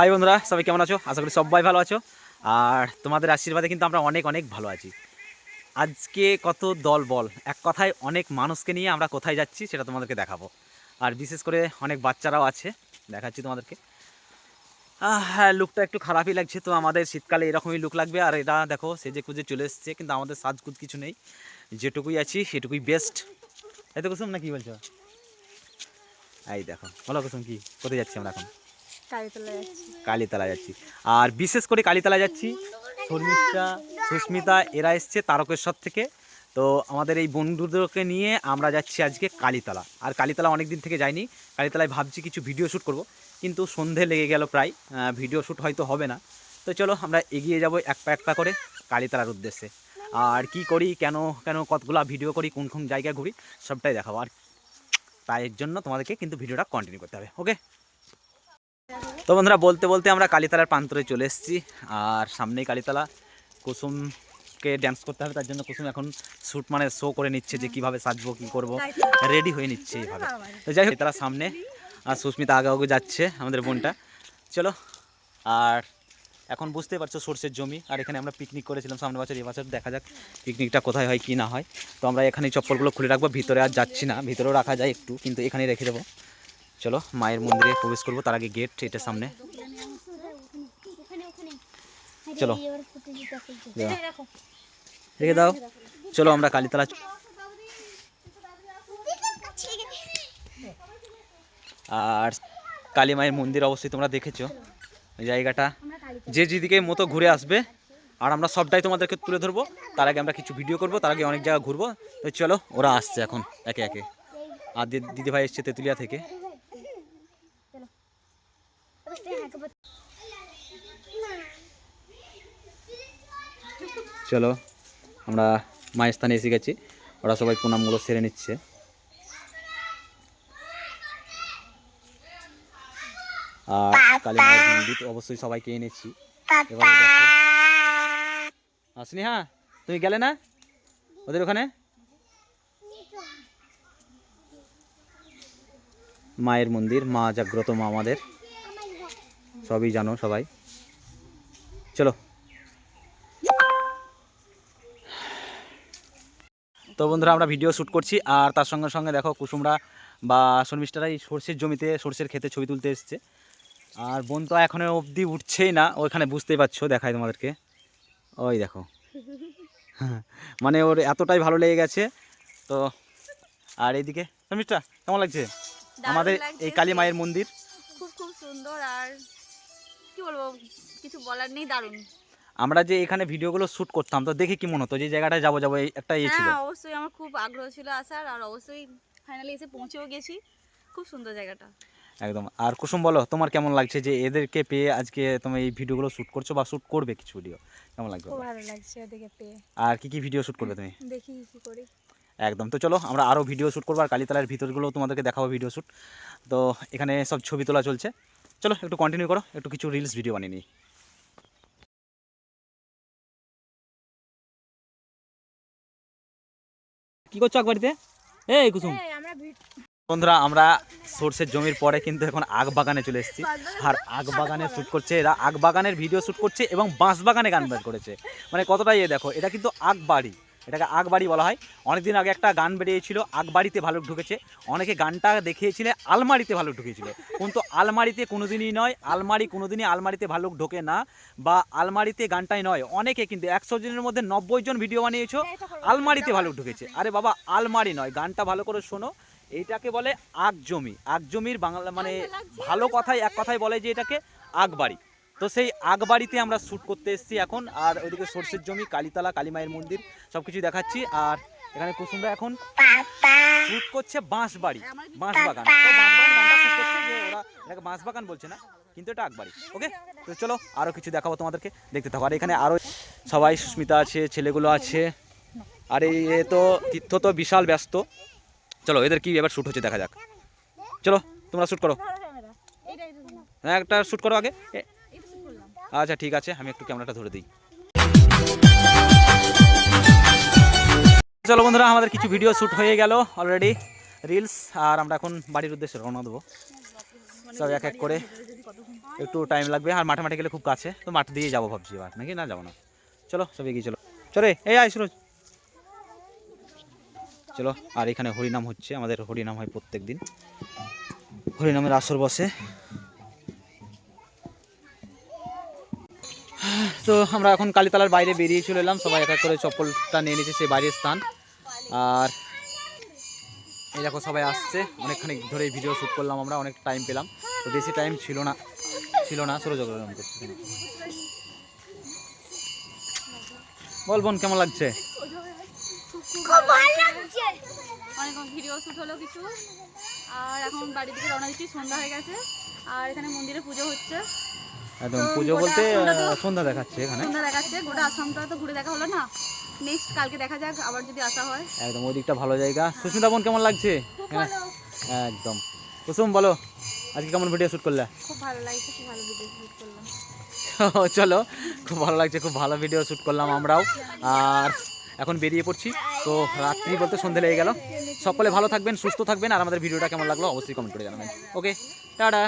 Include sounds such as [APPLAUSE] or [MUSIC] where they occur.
High বন্ধুরা, সবাই কেমন আছো? আশা করি সবাই ভালো আছো। আর তোমাদের আশীর্বাদে কিন্তু আমরা অনেক অনেক ভালো আছি। আজকে কত দল বল? এক কথায় অনেক মানুষকে নিয়ে আমরা কোথায় যাচ্ছি সেটা তোমাদেরকে দেখাবো। আর বিশেষ করে অনেক বাচ্চারাও আছে, দেখাচ্ছি তোমাদেরকে। হ্যাঁ লুকটা একটু খারাপই লাগছে তো আমাদের শীতকালে এরকমই লুক লাগবে। আর এটা দেখো, সেজে কুজে চলে এসছে, কিন্তু আমাদের সাজকুজ কিছু নেই। যেটুকুই আছি, সেটুকুই বেস্ট এই তো কুসুম, না কি বলছো? এই দেখো, বলো কুসুম কি, কোথায় যাচ্ছি আমরা এখন? কালীতলা যাচ্ছি। আর বিশেষ করে কালীতলা যাচ্ছি, শর্মিষ্ঠা, সুস্মিতা, এরা এসছে তারকেশ্বর থেকে। তো আমাদের এই বন্ধুদেরকে নিয়ে আমরা যাচ্ছি আজকে কালীতলা। আর কালীতলা অনেক দিন থেকে যাইনি। কালীতলায় ভাবছি কিছু ভিডিও শ্যুট করব, কিন্তু সন্ধে লেগে গেল প্রায়। ভিডিও শ্যুট হয়তো হবে না। তো চলো আমরা এগিয়ে যাব এক পা এক পা করে কালীতলার উদ্দেশ্যে। আর কি করি, কেন কেন কতগুলা ভিডিও করি, কোন কোন জায়গায় ঘুরি, সবটাই দেখাবো। আর তাই জন্য তোমাদেরকে কিন্তু ভিডিওটা কন্টিনিউ করতে হবে ওকে তো বন্ধুরা, বলতে বলতে আমরা কালীতলার প্রান্তরে চলে এসেছি। আর সামনেই কালীতলা। কুসুমকে ড্যান্স করতে হবে, তার জন্য কুসুম এখন শ্যুট মানে শো করে নিচ্ছে যে কীভাবে সাজবো, কি করব। রেডি হয়ে নিচ্ছে এইভাবে। তো যাই হোক তারা সামনে, আর সুস্মিতা আগে আগে যাচ্ছে আমাদের বোনটা। চলো, আর এখন বুঝতে পারছ সর্ষের জমি। আর এখানে আমরা পিকনিক করেছিলাম সামনে বছর এবছর দেখা যাক পিকনিকটা কোথায় হয়, কি না হয়। তো আমরা এখানে চপ্পলগুলো খুলে রাখব, ভিতরে আর যাচ্ছি না, ভিতরেও রাখা যায় একটু, কিন্তু এখানেই রেখে দেবো। চলো মায়ের মন্দিরে প্রবেশ করব, তার আগে গেট এটার সামনে। চলো। রেখে দাও। চলো আমরা কালীতলা আর কালী মায়ের মন্দির অবশ্যই তোমরা দেখেছ জায়গাটা। যে যেদিকে মতো ঘুরে আসবে, আর আমরা সবটাই তোমাদেরকে তুলে ধরবো। তার আগে আমরা কিছু ভিডিও করব, তার আগে অনেক জায়গা ঘুরবো। তো চলো, ওরা আসছে এখন, একে একে। আর দিদিভাই এসছে তেঁতুলিয়া থেকে। চলো আমরা মায়ের স্থানে এসে গেছি। ওরা সবাই প্রণামগুলো সেরে নিচ্ছে। আর কালী মায়ের মন্দির অবশ্যই সবাইকে এনেছি। এবারে আসনি হ্যাঁ তুমি গেলে না? ওদের ওখানে? মায়ের মন্দির মা জাগ্রত মা আমাদের সবই জানো সবাই। চলো। তো বন্ধুরা আমরা ভিডিও শ্যুট করছি আর তার সঙ্গে সঙ্গে দেখো কুসুমরা বা শর্মিষ্ঠারা এই সর্ষের জমিতে সর্ষের ক্ষেতে ছবি তুলতে এসছে। আর বোন তো এখনও অবধি উঠছেই না ওইখানে বুঝতেই পারছ দেখাই তোমাদেরকে। ওই দেখো। [LAUGHS] মানে ওর এতটাই ভালো লেগে গেছে। তো আর এইদিকে শর্মিষ্ঠা কেমন লাগছে? আমাদের এই কালী মায়ের মন্দির। খুব খুব সুন্দর আর কি বলব কিছু বলার নেই দারুণ। আমরা যে এখানে ভিডিওগুলো শ্যুট করতাম তো দেখে কি মনে হতো যে জায়গাটায় যাব যাব একটা ইয়ে ছিল? হ্যাঁ অবশ্যই আমার খুব আগ্রহ ছিল আসার আর অবশ্যই ফাইনালি এসে পৌঁছেও গেছি। খুব সুন্দর জায়গাটা। একদম। আর কুসুম বলো তোমার কেমন লাগছে যে এদেরকে পেয়ে আজকে তুমি এই ভিডিওগুলো শ্যুট করছ বা শ্যুট করবে কিছু ভিডিও কেমন লাগবে খুব ভালো লাগছে ওদিকে পেয়ে। আর কি কি ভিডিও শ্যুট করবে তুমি? দেখি কি করি। একদম। তো চলো আমরা আরও ভিডিও শ্যুট করব আর কালীতলার ভিতরগুলো তোমাদেরকে দেখাবো ভিডিও শ্যুট তো এখানে সব ছবি তোলা চলছে। চলো একটু কন্টিনিউ করো একটু কিছু রিলস ভিডিও বানিয়ে নিই। কি করছ আগ বাড়িতে? এই কুসুম। আমরা বন্ধুরা আমরা সর্ষের জমির পরে কিন্তু এখন আগ বাগানে চলে এসেছি। আর আগ বাগানে শ্যুট করছে এরা। আগ বাগানের ভিডিও শ্যুট করছে এবং বাঁশ বাগানে গান করেছে। মানে কতটা ইয়ে দেখো এটা কিন্তু আগ বাড়ি। এটাকে আগবাড়ি বলা হয়। অনেকদিন আগে একটা গান বেরিয়েছিল আগ বাড়িতে ভালুক ঢুকেছে। অনেকে গানটা দেখিয়েছিলে আলমারিতে ভালুক ঢুকেছিল। কিন্তু আলমারিতে কোনোদিনই নয় আলমারি কোনোদিনই আলমারিতে ভালুক ঢোকে না বা আলমারিতে গানটাই নয়। অনেকে কিন্তু একশো জনের মধ্যে নব্বই জন ভিডিও বানিয়েছো আলমারিতে ভালুক ঢুকেছে। আরে বাবা আলমারি নয় গানটা ভালো করে শোনো। এইটাকে বলে আগ জমি আগ জমির বাংলা মানে ভালো কথায় এক কথায় বলে যে এটাকে আগ বাড়ি তো সেই আগ বাড়িতে আমরা শ্যুট করতে এসেছি এখন। আর ওইদিকে সর্ষের জমি কালীতলা কালী মায়ের মন্দির সব কিছু দেখাচ্ছি। আর এখানে কুসুমরা এখন শ্যুট করছে বাঁশ বাড়ি বাঁশ বাগান বাঁশ বাগান করছে ওরা এটাকে বাঁশ বাগান বলছে না কিন্তু এটা আগবাড়ি ওকে? তো চলো আরও কিছু দেখাবো তোমাদেরকে দেখতে থাকো। আর এখানে আরও সবাই সুস্মিতা আছে ছেলেগুলো আছে। আর এই এ তো তীর্থ তো বিশাল ব্যস্ত। চলো এদের কি এবার শ্যুট হচ্ছে দেখা যাক। চলো তোমরা শ্যুট করো। হ্যাঁ একটা শ্যুট করো আগে। আচ্ছা ঠিক আছে, আমি একটু ক্যামেরাটা ধরে দিই। চলো বন্ধুরা, আমাদের কিছু ভিডিও শ্যুট হয়ে গেল অলরেডি রিলস আর আমরা এখন বাড়ির উদ্দেশ্যে রওনা দেবো। সব এক এক করে। একটু টাইম লাগবে, আর মাঠে মাঠে গেলে খুব কাছে, তো মাঠ দিয়ে যাব ভাবছি এবার, নাকি? না, যাব না। চলো, সব এগিয়ে চলো। চলে এই আয় সুরজ চলো, আর এখানে হরিনাম হচ্ছে, আমাদের হরিনাম হয় প্রত্যেক দিন হরিনামের আসর বসে। তো আমরা এখন কালীতলার বাইরে বেরিয়ে চলে এলাম। সবাই এক এক করে চপ্পলটা নিয়ে নিয়েছে সেই বাইরের স্থান। আর এই দেখো সবাই আসছে। অনেকখানি ধরে ভিডিও শ্যুট করলাম আমরা অনেক টাইম পেলাম। তো বেশি টাইম ছিল না ছিল না। সরো জগরণ বল বোন কেমন লাগছে? অনেক ভিডিও শ্যুট হলো কিছু। আর এখন বাড়ি থেকে রওনা দিচ্ছি সন্ধ্যা হয়ে গেছে। আর এখানে মন্দিরে পুজো হচ্ছে। একদম পুজো বলতে সন্ধ্যা দেখাচ্ছে এখানে। সন্ধ্যা দেখাচ্ছে গোটা আসামটা তো ঘুরে দেখা হলো না। নেক্সট কালকে দেখা যাক আবার যদি আসা হয়। একদম ওই দিকটা ভালো জায়গা। সুস্মিতা বোন কেমন লাগছে? হ্যাঁ। একদম। কুসুম বলো আজকে কেমন ভিডিও শ্যুট করলে? খুব ভালো লাগছে খুব ভালো ভিডিও শ্যুট করলাম। চলো খুব ভালো লাগছে খুব ভালো ভিডিও শ্যুট করলাম আমরাও। আর এখন বেরিয়ে পড়ছি। তো রাত্রি বলতে সন্ধে লেগে গেল। সকলে ভালো থাকবেন সুস্থ থাকবেন। আর আমাদের ভিডিওটা কেমন লাগল অবশ্যই কমেন্ট করে জানাবেন। Okay tata.